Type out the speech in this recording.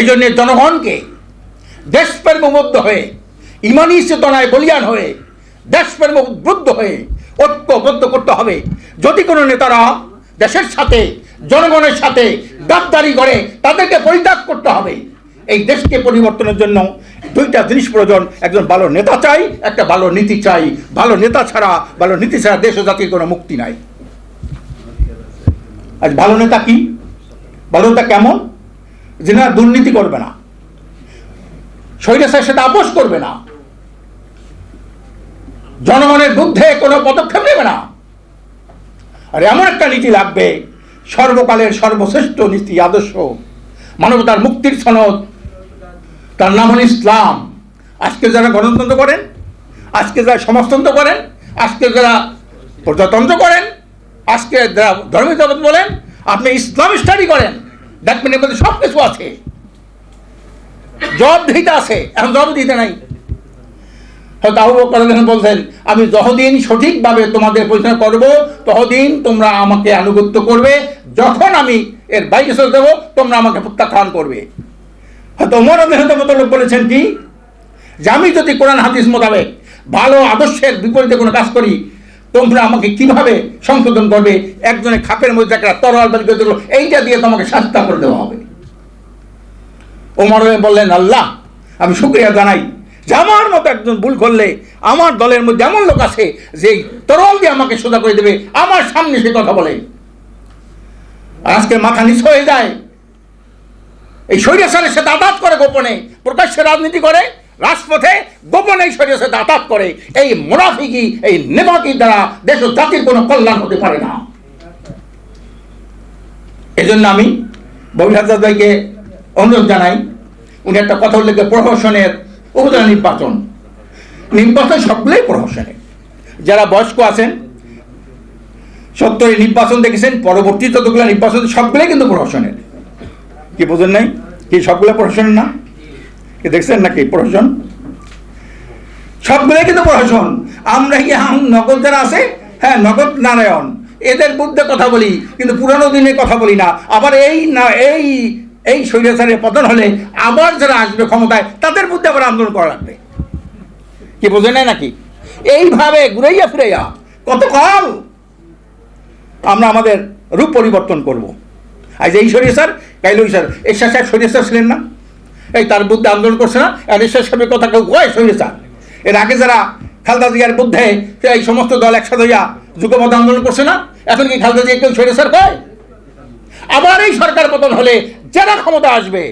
এই জন্যে জনগণকে দেশপ্রেমবদ্ধ হয়ে, ইমানি চেতনায় বলিয়ান হয়ে, দেশপ্রেম উদ্বুদ্ধ হয়ে ঐক্যবদ্ধ করতে হবে। যদি কোনো নেতারা দেশের সাথে, জনগণের সাথে গাদ্দারি করে, তাদেরকে পরিত্যাগ করতে হবে। এই দেশকে পরিবর্তনের জন্য দুইটা জিনিস প্রয়োজন। একজন ভালো নেতা চাই, একটা ভালো নীতি চাই। ভালো নেতা ছাড়া, ভালো নীতি ছাড়া দেশ ও জাতির কোনো মুক্তি নাই। আজ ভালো নেতা কি? ভালো নেতা কেমন? যে না দুর্নীতি করবে না। স্বৈরাচারের সাথে আপোষ করবে না। জনগণের বিরুদ্ধে কোনো পদক্ষেপ নেবে না। আর এমন একটা নীতি লাগবে, সর্বকালের সর্বশ্রেষ্ঠ নীতি, আদর্শ, মানবতার মুক্তির সনদ। তার নাম হল ইসলাম। আজকে যারা গণতন্ত্র করেন, আজকে যারা সমাজতন্ত্র করেন, আজকে যারা প্রজাতন্ত্র করেন, আজকে যারা ধর্মীয় বলেন, আপনি ইসলাম স্টাডি করেন। এর মধ্যে সব কিছু আছে। জব দিতে আছে। এখন জব দিতে নাই। বলছেন, আমি যতদিন সঠিকভাবে তোমাদের পরিচালনা করব, ততদিন তোমরা আমাকে আনুগত্য করবে। যখন আমি এর বাইরে চলে দেবো তোমরা আমাকে প্রত্যাখ্যান করবে। হয়তো মেহনত মতো লোক বলেছেন কি? যে আমি যদি কোরআন, হাদিস মোতাবেক ভালো আদর্শের বিপরীতে কোনো কাজ করি তোমরা আমাকে কীভাবে সংশোধন করবে? একজনের খাপের মধ্যে একটা তরোয়াল বের করে দিল, এইটা দিয়ে তোমাকে শাস্তা করে দেওয়া হবে। ওমর বললেন, আল্লাহ, আমি শুক্রিয়া জানাই যে আমার মতো একজন ভুল করলে আমার দলের মধ্যে এমন লোক আছে যে তরল দিয়ে আমাকে সোজা করে দেবে। আমার সামনে সে কথা বলে। আজকে মাথা নিচ হয়ে যায়। এই স্বৈরাচারের সাথে আঘাত করে গোপনে, প্রকাশ্যে রাজনীতি করে। রাজপথে গোপনে সাথে আঘাত করে। এই মোনাফিকি এই নেমাকির দ্বারা দেশ জাতির কোনো কল্যাণ হতে পারে না। এজন্য আমি ববিহাজাদ ভাইকে অনুরোধ জানাই, উনি একটা কথা উল্লেখ প্রহসনের উপজেলা নির্বাচন। নির্বাচন সবগুলোই প্রহসনের। যারা বয়স্ক আছেন সত্তরে নির্বাচন দেখেছেন, পরবর্তী যতগুলো নির্বাচন সবগুলোই কিন্তু প্রহসনের। কি বোঝেন নাই? কি সবগুলো প্রহসনের না? দেখছেন নাকি প্রহসন? সবগুলোই কিন্তু প্রহসন। আমরা কি নগদ যারা আছে? হ্যাঁ নগদ নারায়ণ। এদের বুদ্ধে কথা বলি, কিন্তু পুরানো দিনে কথা বলি না। আবার এই না, এই এই স্বৈরাচারের পতন হলে আবার যারা আসবে ক্ষমতায়, তাদের বুদ্ধে আবার আন্দোলন করা লাগবে। কি বোঝে নাই নাকি? এইভাবে ঘুরাইয়া ফিরাইয়া কতকাল আমরা আমাদের রূপ পরিবর্তন করব। আজ এই স্যার কাইল স্যার এরশাদ সাহেব শরীর স্যার ছিলেন না? এই তার বুদ্ধে আন্দোলন করছে না এরশাদ সাহেবের কথা কেউ কয় শুনে চান এর আগে যারা খালদা জিয়ার বুদ্ধে এই সমস্ত দল একসাথে হইয়া যুগপথ আন্দোলন করছে না, এখন কি খালদা জিয়া কেউ শরীর স্যার কয়? আবার এই সরকার পতন হলে যারা ক্ষমতা আসবে।